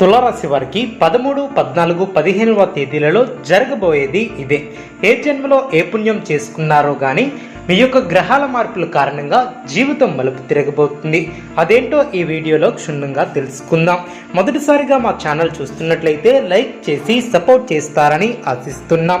తులారాశి వారికి పదమూడు పద్నాలుగు పదిహేనవ తేదీలలో జరగబోయేది ఇదే. ఏ జన్మలో ఏ పుణ్యం చేసుకున్నారో కానీ మీ యొక్క గ్రహాల మార్పుల కారణంగా జీవితం మలుపు తిరగబోతుంది. అదేంటో ఈ వీడియోలో క్షుణ్ణంగా తెలుసుకుందాం. మొదటిసారిగా మా ఛానల్ చూస్తున్నట్లయితే లైక్ చేసి సపోర్ట్ చేస్తారని ఆశిస్తున్నాం.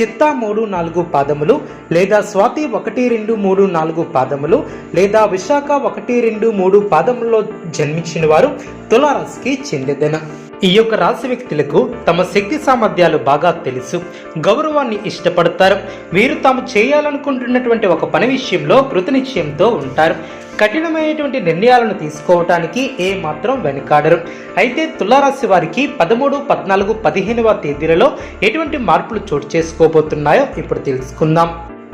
చిత్తా మూడు నాలుగు పాదములు లేదా స్వాతి ఒకటి రెండు మూడు నాలుగు పాదములు లేదా విశాఖ ఒకటి రెండు మూడు పాదముల్లో జన్మించిన వారు తులారాశికి చెందిదన. ఈ యొక్క రాశి వ్యక్తులకు తమ శక్తి సామర్థ్యాలు బాగా తెలుసు. గౌరవాన్ని ఇష్టపడతారు. వీరు తాము చేయాలనుకుంటున్నటువంటి ఒక పని విషయంలో కృతనిశ్చయంతో ఉంటారు. కఠినమైనటువంటి నిర్ణయాలను తీసుకోవటానికి ఏ మాత్రం వెనుకాడరు. అయితే తులారాశి వారికి పదమూడు పద్నాలుగు పదిహేనవ తేదీలలో ఎటువంటి మార్పులు చోటు చేసుకోబోతున్నాయో ఇప్పుడు తెలుసుకుందాం.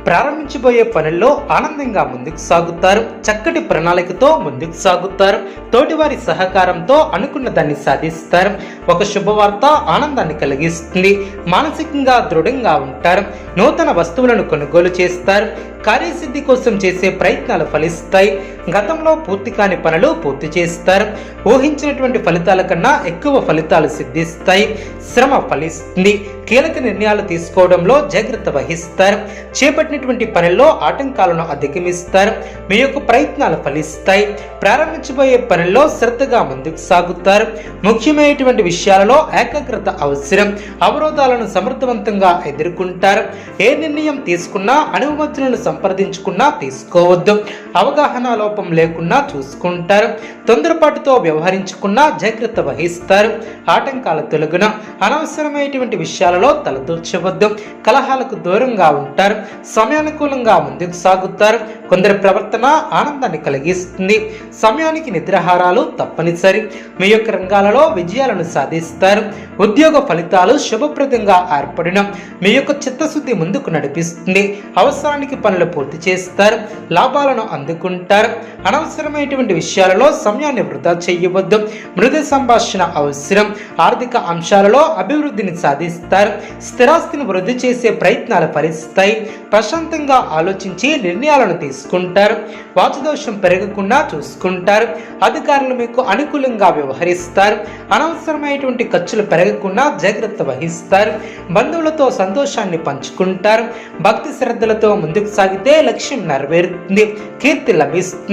ప్రారంభించబోయే పనుల్లో ఆనందంగా ముందుకు సాగుతారు. చక్కటి ప్రణాళికతో ముందుకు సాగుతారు. తోటివారి సహకారంతో అనుకున్న దాన్ని సాధిస్తారు. ఒక శుభవార్త ఆనందాన్ని కలిగిస్తుంది. మానసికంగా దృఢంగా ఉంటారు. నూతన వస్తువులను కొనుగోలు చేస్తారు. కార్యసిద్ధి కోసం చేసే ప్రయత్నాలు ఫలిస్తాయి. గతంలో పూర్తి కాని పనులు పూర్తి చేస్తారు. ఊహించినటువంటి ఫలితాల కన్నా ఎక్కువ ఫలితాలు సిద్ధిస్తాయి. శ్రమ ఫలిస్తుంది. కీలక నిర్ణయాలు తీసుకోవడంలో జాగ్రత్త వహిస్తారు. చేపట్టినటువంటి పనుల్లో ఆటంకాలను అధిగమిస్తారు. మీ యొక్క ప్రయత్నాలు ఫలిస్తాయి. ప్రారంభించబోయే పనుల్లో శ్రద్ధగా ముందుకు సాగుతారు. ముఖ్యమైనటువంటి విషయాలలో ఏకాగ్రత అవసరం. అవరోధాలను సమర్థవంతంగా ఎదుర్కొంటారు. ఏ నిర్ణయం తీసుకున్నా అనుమతులను సంప్రదించుకున్నా తీసుకోవద్దు. అవగాహనలో లోపం లేకుండా చూసుకుంటారు. తొందరపాటుతో వ్యవహరించుకున్నా జాగ్రత్త వహిస్తారు. ఆటంకాల తొలగున అనవసరమైనటువంటి విషయాలలో తలదూర్చవద్దు. కలహాలకు దూరంగా ఉంటారు. సమయానుకూలంగా ముందుకు సాగుతారు. కొందరి ప్రవర్తన ఆనందాన్ని కలిగిస్తుంది. సమయానికి నిద్రాహారాలు తప్పనిసరి. మీ యొక్క రంగాలలో విజయాలను సాధిస్తారు. ఉద్యోగ ఫలితాలు శుభప్రదంగా ఏర్పడిన మీ యొక్క చిత్తశుద్ధి ముందుకు నడిపిస్తుంది. అవసరానికి పనులు పూర్తి చేస్తారు. లాభాలను అందుకుంటారు. అనవసరమైనటువంటి విషయాలలో సమయాన్ని వృధా చేయవద్దు. మృదు సంభాషణ అవసరం. ఆర్థిక అంశాలలో అభివృద్ధిని సాధిస్తారు. స్థిరాస్తిని వృద్ధి చేసే ప్రయత్నాలు ఫలిస్తాయి. ప్రశాంతంగా ఆలోచించి నిర్ణయాలను తీసుకుంటారు. వాచుదోషం పెరగకుండా చూసుకుంటారు. అధికారులు మీకు అనుకూలంగా వ్యవహరిస్తారు. అనవసరమైనటువంటి ఖర్చులు పెరగకుండా జాగ్రత్త వహిస్తారు. బంధువులతో సంతోషాన్ని పంచుకుంటారు. భక్తి శ్రద్ధలతో ముందుకు సాగితే లక్ష్యం నెరవేరుతుంది. కీర్తి లభిస్తుంది.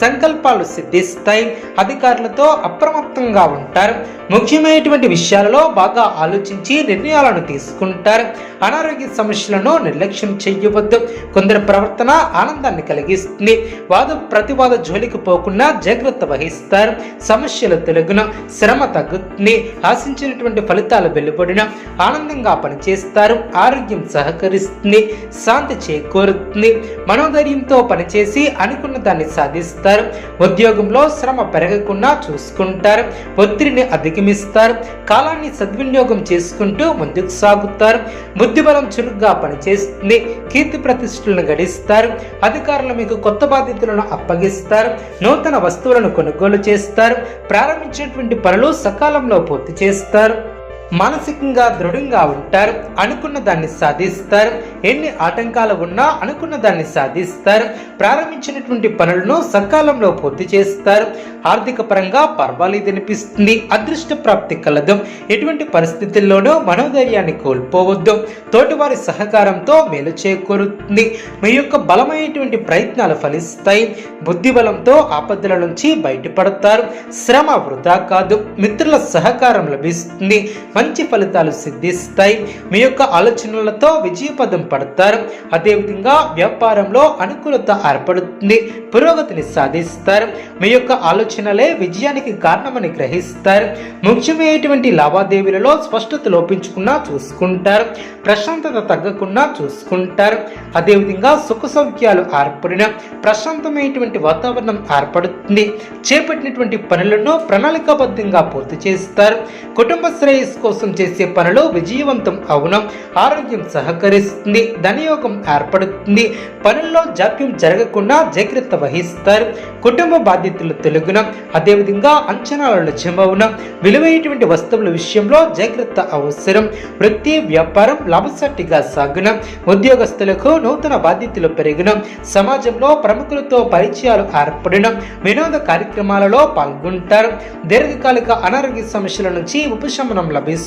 సంకల్పాలు సిద్ధిస్తాయి. అధికారులతో అప్రమత్తంగా ఉంటారు. ముఖ్యమైనటువంటి విషయాలలో బాగా ఆలోచించి నిర్ణయాలను తీసుకుంటారు. అనారోగ్య సమస్యలను నిర్లక్ష్యం చేయవద్దు. కొందరి ప్రవర్తన ఆనందాన్ని కలిగిస్తుంది. వాద ప్రతివాద జోలికి పోకుండా జాగ్రత్త వహిస్తారు. సమస్యలు తెలుగున శ్రమ తగ్గుతుంది. ఆశించినటువంటి ఫలితాలు వెలువడిన. ఆనందంగా పనిచేస్తారు. ఆరోగ్యం సహకరిస్తుంది. శాంతి చేకూరుతుంది. మనోధైర్యంతో పనిచేసి అనుకున్న దాన్ని సాధిస్తారు. ఉద్యోగంలో శ్రమ పెరగకుండా చూసుకుంటారు. ఒత్తిడిని అధిగమిస్తారు. కాలాన్ని సద్వినియోగం చేసుకుంటూ ముందుకు సాగుతారు. బుద్ధిబలం చురుగ్గా పనిచేస్తుంది. కీర్తి ప్రతిష్టలను గడిస్తారు. అధికారులు మీకు కొత్త బాధ్యతలను అప్పగిస్తారు. నూతన వస్తువులను కొనుగోలు చేస్తారు. ప్రారంభించినటువంటి పనులు సకాలంలో పూర్తి చేస్తారు. మానసికంగా దృఢంగా ఉంటారు. అనుకున్న దాన్ని సాధిస్తారు. ఎన్ని ఆటంకాలు ఉన్నా అనుకున్న దాన్ని సాధిస్తారు. ప్రారంభించినటువంటి పనులను సకాలంలో పూర్తి చేస్తారు. ఆర్థిక పరంగా పర్వాలేదనిపిస్తుంది. అదృష్ట ప్రాప్తి కలదు. ఎటువంటి పరిస్థితుల్లోనూ మనోధైర్యాన్ని కోల్పోవద్దు. తోటివారి సహకారంతో మేలు చేకూరుతుంది. మీ యొక్క బలమైనటువంటి ప్రయత్నాలు ఫలిస్తాయి. బుద్ధి బలంతో ఆపదల నుంచి బయటపడతారు. శ్రమ వృధా కాదు. మిత్రుల సహకారం లభిస్తుంది. మంచి ఫలితాలు సిద్ధిస్తాయి. మీ యొక్క ఆలోచనలతో విజయపదం పడతారు. అదేవిధంగా వ్యాపారంలో అనుకూలత ఏర్పడుతుంది. పురోగతిని సాధిస్తారు. మీ యొక్క ఆలోచనలే విజయానికి కారణమని గ్రహిస్తారు. ముఖ్యమైనటువంటి లావాదేవీలలో స్పష్టత లోపించకుండా చూసుకుంటారు. ప్రశాంతత తగ్గకుండా చూసుకుంటారు. అదేవిధంగా సుఖ సౌఖ్యాలు ఏర్పడిన ప్రశాంతమైనటువంటి వాతావరణం ఏర్పడుతుంది. చేపట్టినటువంటి పనులను ప్రణాళికాబద్ధంగా పూర్తి చేస్తారు. కుటుంబ శ్రేయస్సు కోసం చేసే పనులు విజయవంతం అవునం? ఆరోగ్యం సహకరిస్తుంది ధనయోగం ఏర్పడుతుంది. పనుల్లో జాప్యం జరగకుండా జాగ్రత్త వహిస్తారు. కుటుంబ బాధ్యతలు తెలుగున? అదేవిధంగా అంచనాలు నిజమవున విలువైనటువంటి వస్తువుల విషయంలో జాగ్రత్త అవసరం. వృత్తి వ్యాపారం లాభసాటిగా సాగున? ఉద్యోగస్తులకు నూతన బాధ్యతలు పెరిగిన? సమాజంలో ప్రముఖులతో పరిచయాలు ఏర్పడిన? వినోద కార్యక్రమాలలో పాల్గొంటారు. దీర్ఘకాలిక అనారోగ్య సమస్యల నుంచి ఉపశమనం లభిస్తుంది.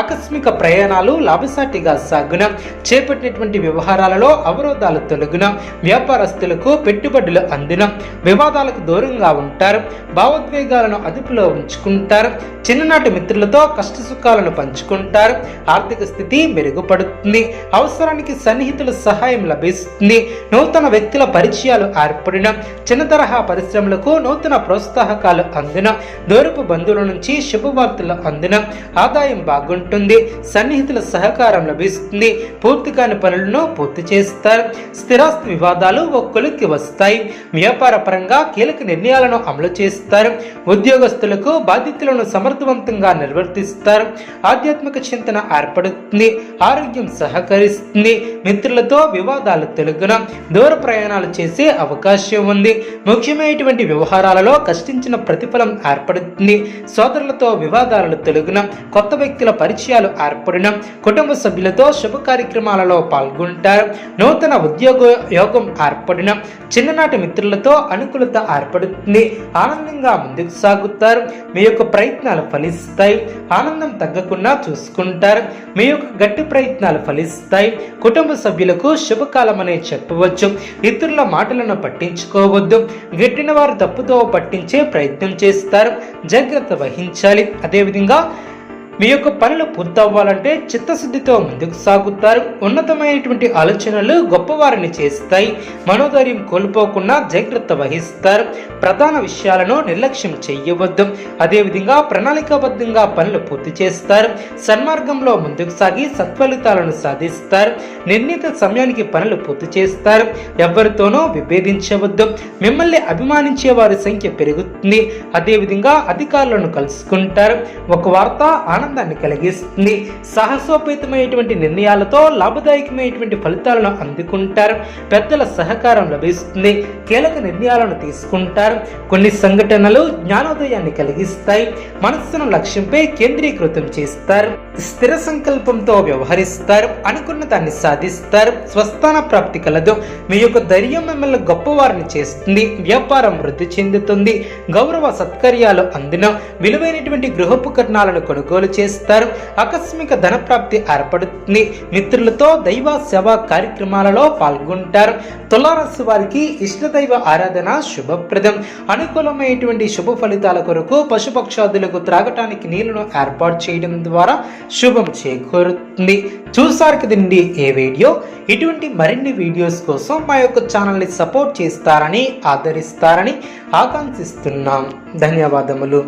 ఆకస్మిక ప్రయాణాలు లాభసాటిగా సాగున చేపట్టినటువంటి వ్యవహారాలలో అవరోధాలు తొలగున వ్యాపారస్తులకు పెట్టుబడులు అందిన వివాదాలకు దూరంగా ఉంటారు భావోద్వేగాలను అదుపులో ఉంచుకుంటారు చిన్ననాటి మిత్రులతో కష్ట సుఖాలను పంచుకుంటారు ఆర్థిక స్థితి మెరుగుపడుతుంది అవసరానికి సన్నిహితుల సహాయం లభిస్తుంది నూతన వ్యక్తుల పరిచయాలు ఏర్పడిన చిన్న తరహా పరిశ్రమలకు నూతన ప్రోత్సాహకాలు అందిన దూరపు బంధువుల నుంచి శుభవార్తలు అందిన ఆదాయం బాగుంటుంది సన్నిహితుల సహకారం లభిస్తుంది పూర్తి కాని పనులను పూర్తి చేస్తారు. స్థిరాస్తి వివాదాలు ఒక్కొలికి వస్తాయి. వ్యాపార పరంగా కీలక నిర్ణయాలను అమలు చేస్తారు. ఉద్యోగస్తులకు బాధ్యతలను సమర్థవంతంగా నిర్వర్తిస్తారు. ఆధ్యాత్మిక చింతన ఏర్పడుతుంది ఆరోగ్యం సహకరిస్తుంది. మిత్రులతో వివాదాలు తెలుగున దూర ప్రయాణాలు చేసే అవకాశం ఉంది. ముఖ్యమైనటువంటి వ్యవహారాలలో కష్టించిన ప్రతిఫలం ఏర్పడుతుంది. సోదరులతో వివాదాలు తెలుగున కొత్త వ్యక్తుల పరిచయాలు ఏర్పడిన కుటుంబ సభ్యులతో శుభ కార్యక్రమాలలో పాల్గొంటారు. నూతన ఉద్యోగ యోగం ఏర్పడిన చిన్ననాటి మిత్రులతో అనుకూలత ఏర్పడుతుంది. ఆనందంగా ముందుకు సాగుతారు. మీ యొక్క ప్రయత్నాలు ఫలిస్తాయి. ఆనందం తగ్గకుండా చూసుకుంటారు. మీ యొక్క గట్టి ప్రయత్నాలు ఫలిస్తాయి. కుటుంబ సభ్యులకు శుభకాలం అనే చెప్పవచ్చు. ఇతరుల మాటలను పట్టించుకోవద్దు. గట్టిన వారు తప్పుతో పట్టించే ప్రయత్నం చేస్తారు. జాగ్రత్త వహించాలి. అదేవిధంగా మీ యొక్క పనులు పూర్తవ్వాలంటే చిత్తశుద్ధితో ముందుకు సాగుతారు. ఉన్నతమైనటువంటి ఆలోచనలు గొప్పవారిని చేస్తాయి. మనోధైర్యం కోల్పోకుండా జాగ్రత్త వహిస్తారు. ప్రధాన విషయాలను నిర్లక్ష్యం చేయవద్దు. అదేవిధంగా ప్రణాళికాబద్ధంగా పనులు పూర్తి చేస్తారు. సన్మార్గంలో ముందుకు సాగి సత్ఫలితాలను సాధిస్తారు. నిర్ణీత సమయానికి పనులు పూర్తి చేస్తారు. ఎవరితోనూ విభేదించవద్దు. మిమ్మల్ని అభిమానించే వారి సంఖ్య పెరుగుతుంది. అదేవిధంగా అధికారులను కలుసుకుంటారు. ఒక వార్త ఆనందాన్ని కలిగిస్తుంది. సాహసోపేతమైనటువంటి నిర్ణయాలతో లాభదాయకమైనటువంటి ఫలితాలను అందుకుంటారు. పెద్దల సహకారం లభిస్తుంది. కీలక నిర్ణయాలను తీసుకుంటారు. కొన్ని సంఘటనలు జ్ఞానోదయాన్ని కలిగిస్తాయి. మనస్సును లక్ష్యంపై కేంద్రీకృతం చేస్తారు. స్థిర సంకల్పంతో వ్యవహరిస్తారు. అనుకున్న దాన్ని సాధిస్తారు. స్వస్థాన ప్రాప్తి కలదు. మీ యొక్క ధైర్యం మిమ్మల్ని గొప్పవారిని చేస్తుంది. వ్యాపారం వృద్ధి చెందుతుంది. గౌరవ సత్కర్యాలు అందిన విలువైనటువంటి గృహోపకరణాలను కొనుగోలు చేస్తారు. ఆకస్మిక ధనప్రాప్తి ఏర్పడుతుంది. మిత్రులతో దైవ సేవా కార్యక్రమాలలో పాల్గొంటారు. తులారాశి వారికి ఇష్టదైవ ఆరాధన శుభప్రదం. అనుకూలమైనటువంటి శుభ ఫలితాల కొరకు పశుపక్షాదులకు త్రాగటానికి నీళ్ళను ఏర్పాటు చేయడం ద్వారా శుభం చేకూరుతుంది. చూసారు కదండి ఏ వీడియో? ఇటువంటి మరిన్ని వీడియోస్ కోసం మా యొక్క ఛానల్ని సపోర్ట్ చేస్తారని ఆదరిస్తారని ఆకాంక్షిస్తున్నాం. ధన్యవాదములు.